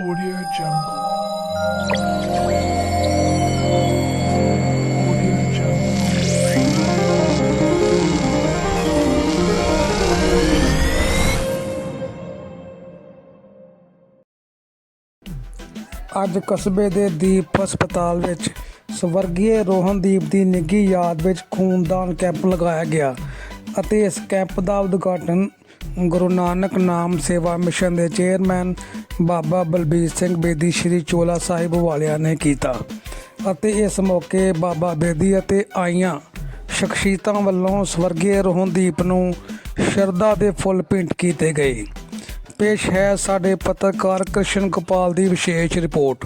Audio Jungle. Audio Jungle. ਅੱਜ ਕਸਬੇ ਦੇ ਦੀਪ ਹਸਪਤਾਲ ਵਿੱਚ ਸਵਰਗੀ ਰੋਹਨਦੀਪ ਦੀ ਨਿੱਘੀ ਯਾਦ ਵਿੱਚ ਖੂਨਦਾਨ ਕੈਂਪ ਲਗਾਇਆ ਗਿਆ ਅਤੇ ਇਸ ਕੈਂਪ ਦਾ ਉਦਘਾਟਨ ਗੁਰੂ ਨਾਨਕ ਨਾਮ ਸੇਵਾ ਮਿਸ਼ਨ ਦੇ ਚੇਅਰਮੈਨ ਬਾਬਾ ਬਲਬੀਰ ਸਿੰਘ ਬੇਦੀ ਸ਼੍ਰੀ ਚੋਲਾ ਸਾਹਿਬ ਵਾਲਿਆਂ ਨੇ ਕੀਤਾ। ਅਤੇ ਇਸ ਮੌਕੇ ਬਾਬਾ ਬੇਦੀ ਅਤੇ ਆਈਆਂ ਸ਼ਖਸੀਅਤਾਂ ਵੱਲੋਂ ਸਵਰਗੀ ਰੋਹਨਦੀਪ ਨੂੰ ਸ਼ਰਧਾ ਦੇ ਫੁੱਲ ਭੇਂਟ ਕੀਤੇ ਗਏ। ਪੇਸ਼ ਹੈ ਸਾਡੇ ਪੱਤਰਕਾਰ ਕ੍ਰਿਸ਼ਨ ਗੋਪਾਲ ਦੀ ਵਿਸ਼ੇਸ਼ ਰਿਪੋਰਟ।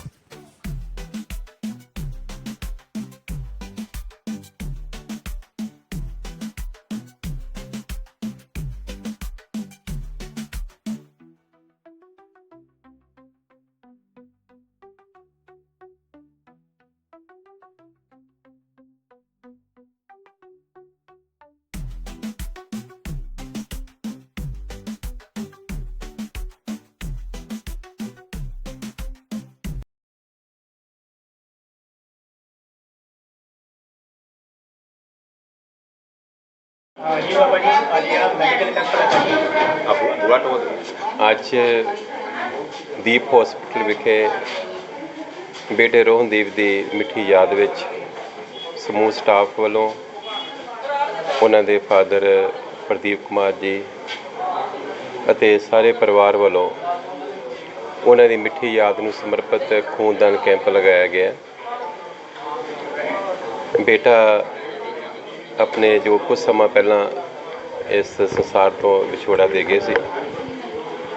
ਜੀ ਬਾਬਾ ਜੀ ਅੱਜ ਜਿਹੜਾ ਮੈਡੀਕਲ ਕੈਂਪ ਲੱਗਾ ਜੀ ਆਪੋ ਟੋਕ ਅੱਜ ਦੀਪ ਹਸਪੀਟਲ ਵਿਖੇ ਬੇਟੇ ਰੋਹਨਦੀਪ ਦੀ ਮਿੱਠੀ ਯਾਦ ਵਿੱਚ ਸਮੂਹ ਸਟਾਫ ਵੱਲੋਂ ਉਹਨਾਂ ਦੇ ਫਾਦਰ ਪ੍ਰਦੀਪ ਕੁਮਾਰ ਜੀ ਅਤੇ ਸਾਰੇ ਪਰਿਵਾਰ ਵੱਲੋਂ ਉਹਨਾਂ ਦੀ ਮਿੱਠੀ ਯਾਦ ਨੂੰ ਸਮਰਪਿਤ ਖੂਨਦਾਨ ਕੈਂਪ ਲਗਾਇਆ ਗਿਆ ਬੇਟਾ ਆਪਣੇ ਜੋ ਕੁਝ ਸਮਾਂ ਪਹਿਲਾਂ ਇਸ ਸੰਸਾਰ ਤੋਂ ਵਿਛੋੜਾ ਦੇ ਗਏ ਸੀ,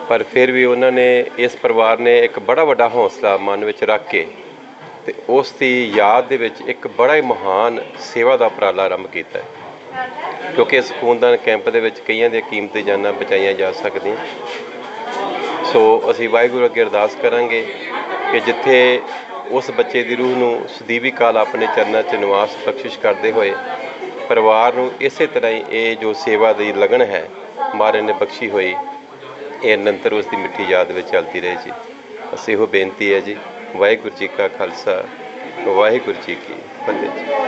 ਪਰ ਫਿਰ ਵੀ ਉਹਨਾਂ ਨੇ, ਇਸ ਪਰਿਵਾਰ ਨੇ ਇੱਕ ਬੜਾ ਵੱਡਾ ਹੌਸਲਾ ਮਨ ਵਿੱਚ ਰੱਖ ਕੇ ਤੇ ਉਸ ਦੀ ਯਾਦ ਦੇ ਵਿੱਚ ਇੱਕ ਬੜਾ ਹੀ ਮਹਾਨ ਸੇਵਾ ਦਾ ਉਪਰਾਲਾ ਆਰੰਭ ਕੀਤਾ ਹੈ। ਕਿਉਂਕਿ ਇਸ ਖੂਨਦਾਨ ਕੈਂਪ ਦੇ ਵਿੱਚ ਕਈਆਂ ਦੀਆਂ ਕੀਮਤੀ ਜਾਨਾਂ ਬਚਾਈਆਂ ਜਾ ਸਕਦੀਆਂ। ਸੋ ਅਸੀਂ ਵਾਹਿਗੁਰੂ ਅੱਗੇ ਅਰਦਾਸ ਕਰਾਂਗੇ ਕਿ ਜਿੱਥੇ ਉਸ ਬੱਚੇ ਦੀ ਰੂਹ ਨੂੰ ਸਦੀਵੀ ਕਾਲ ਆਪਣੇ ਚਰਨਾਂ 'ਚ ਨਿਵਾਸ ਬਖਸ਼ਿਸ਼ ਕਰਦੇ ਹੋਏ ਪਰਿਵਾਰ ਨੂੰ ਇਸੇ ਤਰ੍ਹਾਂ ਹੀ ਇਹ ਜੋ ਸੇਵਾ ਦੀ ਲਗਨ ਹੈ ਮਹਾਰਾਜ ਨੇ ਬਖਸ਼ੀ ਹੋਈ, ਇਹ ਨਿਰੰਤਰ ਉਸ ਦੀ ਮਿੱਠੀ ਯਾਦ ਵਿੱਚ ਚੱਲਦੀ ਰਹੇ ਜੀ। ਅਸੀਂ ਇਹੋ ਬੇਨਤੀ ਹੈ ਜੀ, ਵਾਹਿਗੁਰੂ ਜੀ ਕਾ ਖਾਲਸਾ, ਵਾਹਿਗੁਰੂ ਜੀ ਕੀ ਫਤਿਹ